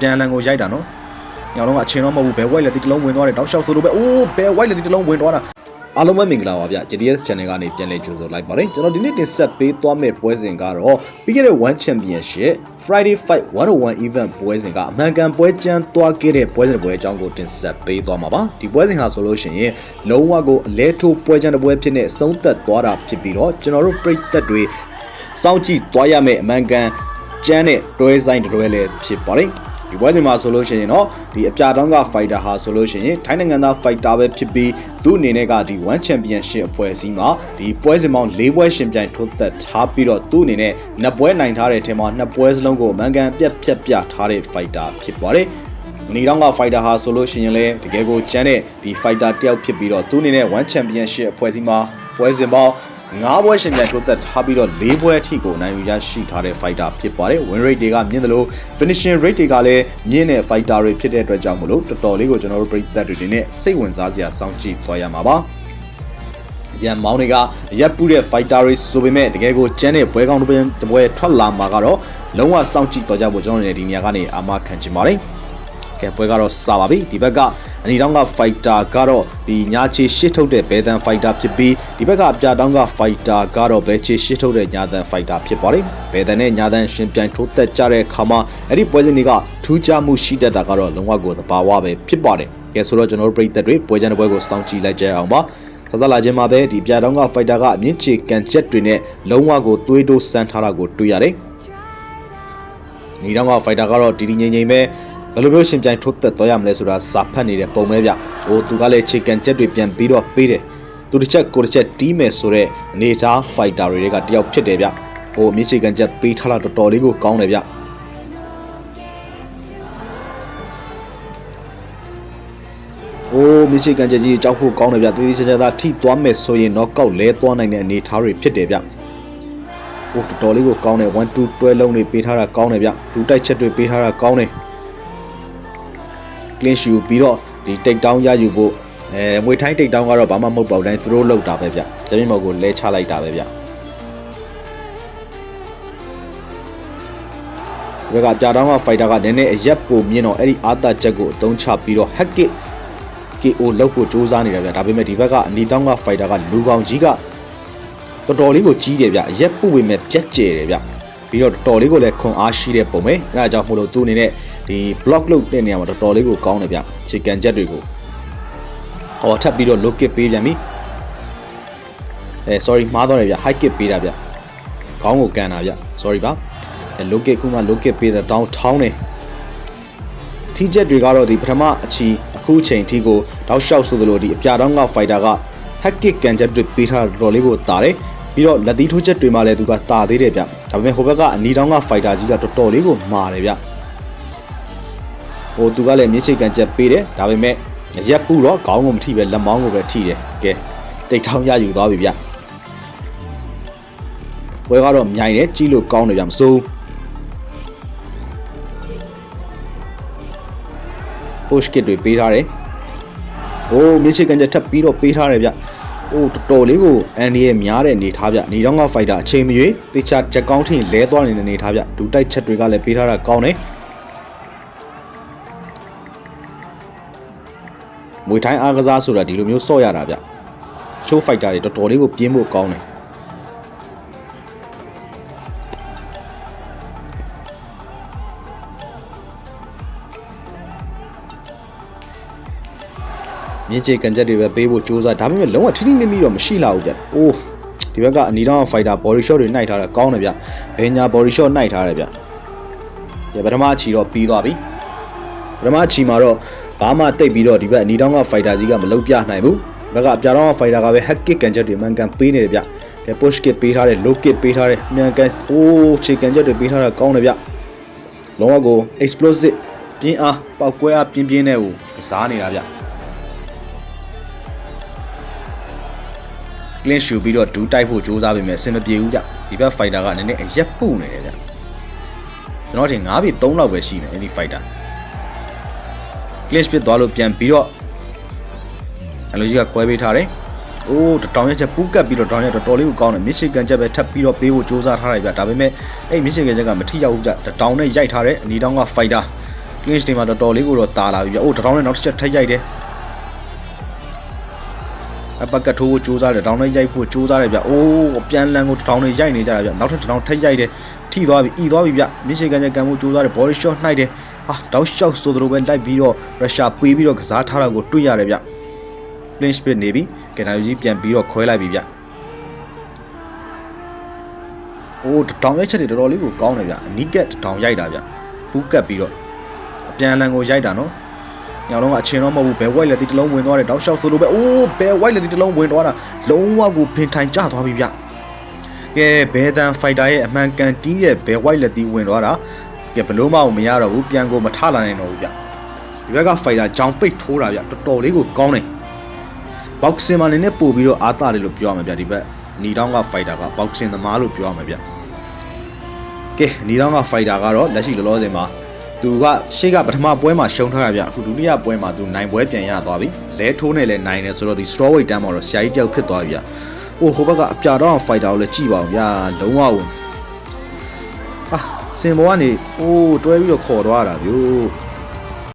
ပြန်လန်ကိုရိုက်တာနော်ညောင်လုံးကအချင်းတော့မဟုတ်ဘူးဘယ် white လက်ဒီတစ်လုံးဝင်သွားတယ်တောက်လျှောက်ဆိုလိုပဲအိုးဘယ် white လက်ဒီတစ်လုံးဝင်သွားတာအားလုံးပဲမင်္ဂလာပါဗျ JDS channel ကနေပြန်လည်ကြိုဆိုလိုက်ပါတယ်ကျွန်တော်ဒီနေ့တင်ဆက်ပေးသွားမယ့်ပွဲစဉ်ကတော့ပြီးခဲ့တဲ့ One Championship Friday Fight 101 event ပွဲစဉ်ကအမှန်ကန်ပွဲကျန်းသွားခဲ့တဲ့ပွဲစဉ်တစ်ပွဲအကြောင်းကိုတင်ဆက်ပေးသွားမှာပါဒီပွဲစဉ်ဟာဆိုလို့ရှိရင်လုံးဝကိုအလဲထိုးပွဲကျန်းတစ်ပွဲဖြစ်နေအဆုံးသက်သွားတာဖြစ်ပြီးတော့ကျွန်တော်တို့ပြည်သက်တွေစောင့်ကြည့်သွားရမယ့်အမှန်ကန်ကျန်းတဲ့တွဲဆိုင်တစ်တွဲလည်းဖြစ်ပါတယ် ဒီပွဲစဉ်မှာဆိုလို့ရှိရင်တော့ဒီအပြာတောင်းက fighter ဟာဆိုလို့ရှိရင်ထိုင်းနိုင်ငံသား fighter ပဲဖြစ်ပြီးသူ့အနေနဲ့ကဒီ one championship အဖွဲ့အစည်းမှာဒီပွဲစဉ်ပေါင်း၄ပွဲရှင်ပြိုင်ထိုးသက်ထားပြီးတော့သူ့အနေနဲ့နှစ်ပွဲနိုင်ထားတဲ့အထက်မှာနှစ်ပွဲစလုံးကိုအမှန်ကန်ပြတ်ဖြတ်ပြထားတဲ့ fighter ဖြစ်ပါတယ်မနီတောင်းက fighter ဟာဆိုလို့ရှိရင်လည်းတကယ်ကိုကျန်းတဲ့ဒီ fighter တယောက်ဖြစ်ပြီးတော့သူ့အနေနဲ့ one championship အဖွဲ့အစည်းမှာပွဲစဉ်ပေါင်း ငါးပွဲရှင်ပြန်ထိုးသက်ထားပြီးတော့၄ပွဲအထိကိုနိုင်ယူရရှိထားတဲ့ fighter ဖြစ်ပါတယ် win rate တွေကမြင့်တယ်လို့ finishing rate တွေကလည်းမြင့်တဲ့ fighter တွေဖြစ်တဲ့အတွက်ကြောင့်မလို့တော်တော်လေးကိုကျွန်တော်တို့ပြည်သက်တွေနဲ့စိတ်ဝင်စားစရာစောင့်ကြည့်သွားရမှာပါရန်မောင်းတွေကရက်ပူတဲ့ fighter တွေဆိုပေမဲ့တကယ်ကိုကျန်းတဲ့ဘွဲကောင်းတစ်ပွဲတစ်ပွဲထွက်လာမှာကတော့လုံးဝစောင့်ကြည့်တော့ကြဖို့ကျွန်တော်တို့ဒီနေရာကနေအာမခံချင်ပါတယ် ကဲပွဲကတော့စပါပြီဒီဘက်ကအနီတောင်းက fighter ကတော့ဒီညာချေရှစ်ထုတ်တဲ့ဘဲတန် fighter ဖြစ်ပြီးဒီဘက်ကအပြတောင်းက fighter ကတော့ဘဲချေရှစ်ထုတ်တဲ့ညာတန် fighter ဖြစ်ပါတယ်ဘဲတန်နဲ့ညာတန်ရှင်ပြိုင်ထိုးသက်ကြတဲ့ခါမှာအဲ့ဒီပွဲစဉ်တွေကထူးခြားမှုရှိတတ်တာကတော့လုံးဝကိုသဘာဝပဲဖြစ်ပါတယ်ကဲဆိုတော့ကျွန်တော်တို့ပြည်သက်တွေပွဲချန်တဲ့ပွဲကိုစောင့်ကြည့်လိုက်ကြအောင်ပါသသလာချင်းမှာပဲဒီပြတောင်းက fighter ကအမြင့်ချေကန်ချက်တွေနဲ့လုံးဝကိုသွေးတိုးစမ်းထားတာကိုတွေ့ရတယ်နီတောင်းက fighter ကတော့တီတီငိမ့်ငိမ့်ပဲ ဘယ်လိုမျိုးရှင်ပြိုင်ထုတ်သက်သွားရမလဲဆိုတာစာဖတ်နေတဲ့ပုံပဲဗျ။ဟိုသူကလည်းခြေကန်ချက်တွေပြန်ပြီးတော့ပေးတယ်။သူတစ်ချက်ကိုတစ်ချက်တီးမယ်ဆိုတော့အနေသား fighter တွေကတယောက်ဖြစ်တယ်ဗျ။ဟိုမြေခြေကန်ချက်ပေးထားတာတော်တော်လေးကိုကောင်းတယ်ဗျ။ဟိုမြေခြေကန်ချက်ကြီးကြောက်ဖို့ကောင်းတယ်ဗျ။တည်တည်ချာချာသာထိသွားမယ်ဆိုရင် knockout လဲသွားနိုင်တဲ့အနေသားတွေဖြစ်တယ်ဗျ။ဟိုတော်တော်လေးကိုကောင်းတယ်1 2တွဲလုံးတွေပေးထားတာကောင်းတယ်ဗျ။လူတိုက်ချက်တွေပေးထားတာကောင်းတယ်။ clean shoe ပြီးတော့ဒီ take down ရယူဖို့အဲငွေထိုင်း take down ကတော့ဘာမှမဟုတ်ပါဘူးတိုင်းသူတို့လောက်တာပဲဗျ။ကျမင်းမော်ကိုလဲချလိုက်တာပဲဗျ။ဒီကကြာတောင်းက fighter ကနည်းနည်းအရက်ပုံမြင့်တော့အဲ့ဒီအာသာချက်ကိုအသုံးချပြီးတော့ hack it KO လောက်ဖို့စူးစမ်းနေတာဗျ။ဒါပေမဲ့ဒီဘက်ကအနီတောင်းက fighter ကလူကောင်ကြီးကတော်တော်လေးကိုကြီးတယ်ဗျ။အရက်ပုတ်ဝင်မဲ့ပြက်ကျယ်တယ်ဗျ။ပြီးတော့တော်တော်လေးကိုလည်းခွန်အားရှိတဲ့ပုံပဲ။အဲဒါကြောင့်မို့လို့သူအနေနဲ့ ဒီ block လုပ်တဲ့နေရာမှာတော်တော်လေးကိုကောင်းတယ်ဗျခြေကန်ချက်တွေကိုဟောထပ်ပြီးတော့ low kick ပေးပြန်ပြီအဲ sorry မှားသွားတယ်ဗျ high kick ပေးတာဗျခေါင်းကိုကန်တာဗျ sorry ပါအဲ low kick ခုမှ low kick ပေးတာတောင်းထောင်းနေထီးချက်တွေကတော့ဒီပထမအချီအခုချိန်ထိကိုတောက်လျှောက်ဆိုသလိုဒီအပြာတောင်းက fighter က hack kick ကန်ချက်တွေပေးထားတာတော်တော်လေးကိုတာတယ်ပြီးတော့လက်သီးထိုးချက်တွေမှလည်းသူကတာသေးတယ်ဗျဒါပေမဲ့ဟိုဘက်ကအနီတောင်းက fighter ကြီးကတော်တော်လေးကိုမာတယ်ဗျ ဟိုသူကလည်းမြေချိတ်ကန်ချက်ပေးတယ်ဒါပေမဲ့ရက်ပူတော့ခေါင်းကိုမထိပဲလက်မောင်းကိုပဲထိတယ်ကဲတိတ်ထောင်းရယူသွားပြီဗျဘွဲကတော့မြိုင်တယ်ကြီးလို့ကောင်းတယ်ဗျမစိုး push kit တွေပေးထားတယ်။အိုးမြေချိတ်ကန်ချက်ထပ်ပြီးတော့ပေးထားတယ်ဗျ။အိုးတော်တော်လေးကိုအန်ဒီရဲ့များတဲ့အနေထားဗျ။နေတော့က fighter အချိန်မရွေးတေချာချက်ကောင်းထင်လဲသွားနေတဲ့အနေထားဗျ။ဒူတိုက်ချက်တွေကလည်းပေးထားတာကောင်းတယ်။ မွေထိုင်းအားကစားဆိုတာဒီလိုမျိုးဆော့ရတာဗျ။ show fighter တွေတော်တော်လေးကိုပြင်းဖို့ကောင်းတယ်။မြင့်ချေကန်ချက်တွေပဲပေးဖို့စူးစမ်းဒါပေမဲ့လုံးဝထိထိမိမိတော့မရှိလာဘူးဗျ။အိုးဒီဘက်ကအနီတောင်း fighter body shot တွေနှိုက်ထားတာကောင်းတယ်ဗျ။ဘယ်ညာ body shot နှိုက်ထားတယ်ဗျ။ဒီပထမအချီတော့ပြီးသွားပြီ။ပထမအချီမှာတော့ ဘာမှတိတ်ပြီးတော့ဒီဘက်အနီတောင်းက fighter ကြီးကမလုံးပြနိုင်ဘူး။ဒီဘက်ကအပြာတောင်းက fighter ကပဲ hack kick ကန်ချက်တွေမှန်ကန်ပေးနေတယ်ဗျ။ကဲ push kick ပေးထားတယ် low kick ပေးထားတယ်မြန်ကန်အိုးခြေကန်ချက်တွေပေးထားတာကောင်းတယ်ဗျ။လုံးဝကို explosive ပြင်းအားပောက်ကွဲအားပြင်းပြင်းနဲ့ကိုကစားနေတာဗျ။ clean shoe ပြီးတော့ဒူးတိုက်ဖို့စူးစမ်းပေမဲ့အဆင်မပြေဘူးဗျဒီဘက် fighter ကနည်းနည်းအရက်ပုနေတယ်ဗျကျွန်တော်ထင်9ပြီ3လောက်ပဲရှိတယ်အဲ့ဒီ fighter clinch ဖြစ်သွားလို့ပြန်ပြီးတော့အလိုကြီးကကွဲပေးထားတယ်အိုးတောင်ရက်ချက်ပူးကပ်ပြီးတော့တောင်ရက်တော်တော်လေးကိုကောင်းတယ်မစ်ရှီကန်ချက်ပဲထပ်ပြီးတော့ပေးဖို့စူးစမ်းထားတယ်ဗျဒါပေမဲ့အဲ့မစ်ရှီကန်ချက်ကမထိရောက်ဘူးဗျတောင်နဲ့ရိုက်ထားတဲ့အနီတောင်က fighter clinch တွေမှာတော်တော်လေးကိုတော့တာလာပြီဗျအိုးတထောင်းနဲ့နောက်တစ်ချက်ထိုက်ရိုက်တယ်အပကတ်ထိုးကိုစူးစမ်းတယ်တောင်းနဲ့ရိုက်ဖို့စူးစမ်းတယ်ဗျအိုးပြန်လန်ကိုတထောင်းနဲ့ရိုက်နေကြတာဗျနောက်ထပ်တထောင်းထိုက်ရိုက်တယ်ထိသွားပြီဤသွားပြီဗျမြင့်ရှိကန်ချက်ကံမှုစူးစမ်းတယ် body shot နှိုက်တယ် ဟာတောက်လျှောက်ဆိုသလိုပဲလိုက်ပြီးတော့ pressure ပေးပြီးတော့ကစားထားတာကိုတွေ့ရတယ်ဗျ clinch pit နေပြီကင်နာကြီးပြန်ပြီးတော့ခွဲလိုက်ပြီဗျအိုးတောင်ရိုက်ချက်တွေတော်တော်လေးကိုကောင်းတယ်ဗျအနီးကက်တောင်ရိုက်တာဗျဖူးကတ်ပြီးတော့အပြန်လန်ကိုရိုက်တာနော်ညောင်လုံးကအချင်းတော့မဟုတ်ဘူးဘယ် white လက်တီတစ်လုံးဝင်သွားတယ်တောက်လျှောက်ဆိုလိုပဲအိုးဘယ် white လက်တီတစ်လုံးဝင်သွားတာလုံးဝကိုဖင်ထိုင်ကျသွားပြီဗျကဲဘယ်တန်ဖိုက်တာရဲ့အမှန်ကန်တီးရဲ့ဘယ် white လက်တီဝင်သွားတာ ကဲဘလို့မှမရတော့ဘူးပြန်ကိုမထလာနိုင်တော့ဘူးဗျဒီဘက်ကဖိုက်တာကြောင်ပိတ်ထိုးတာဗျတော်တော်လေးကိုကောင်းတယ် boxing မှာနေနဲ့ပို့ပြီးတော့အားတာတယ်လို့ပြောရမှာဗျဒီဘက်နီတောင်းက fighter က boxing သမားလို့ပြောရမှာဗျကဲနီတောင်းက fighter ကတော့လက်ရှိလောလောဆယ်မှာသူကရှေ့ကပထမပွဲမှာရှုံးထားရဗျအခုဒုတိယပွဲမှာသူနိုင်ပွဲပြန်ရသွားပြီလဲထိုးနဲ့လဲနိုင်တယ်ဆိုတော့ဒီ straw weight တန်းမှာတော့ဆရာကြီးတယောက်ဖြစ်သွားပြီဗျအိုးဟိုဘက်ကအပြာတော့ fighter ကိုလည်းကြည့်ပါဦးဗျလုံးဝဝင်ဟာ စင်ဘောကနေအိုးတွဲပြီးတော့ခေါ်သွားတာဗျို့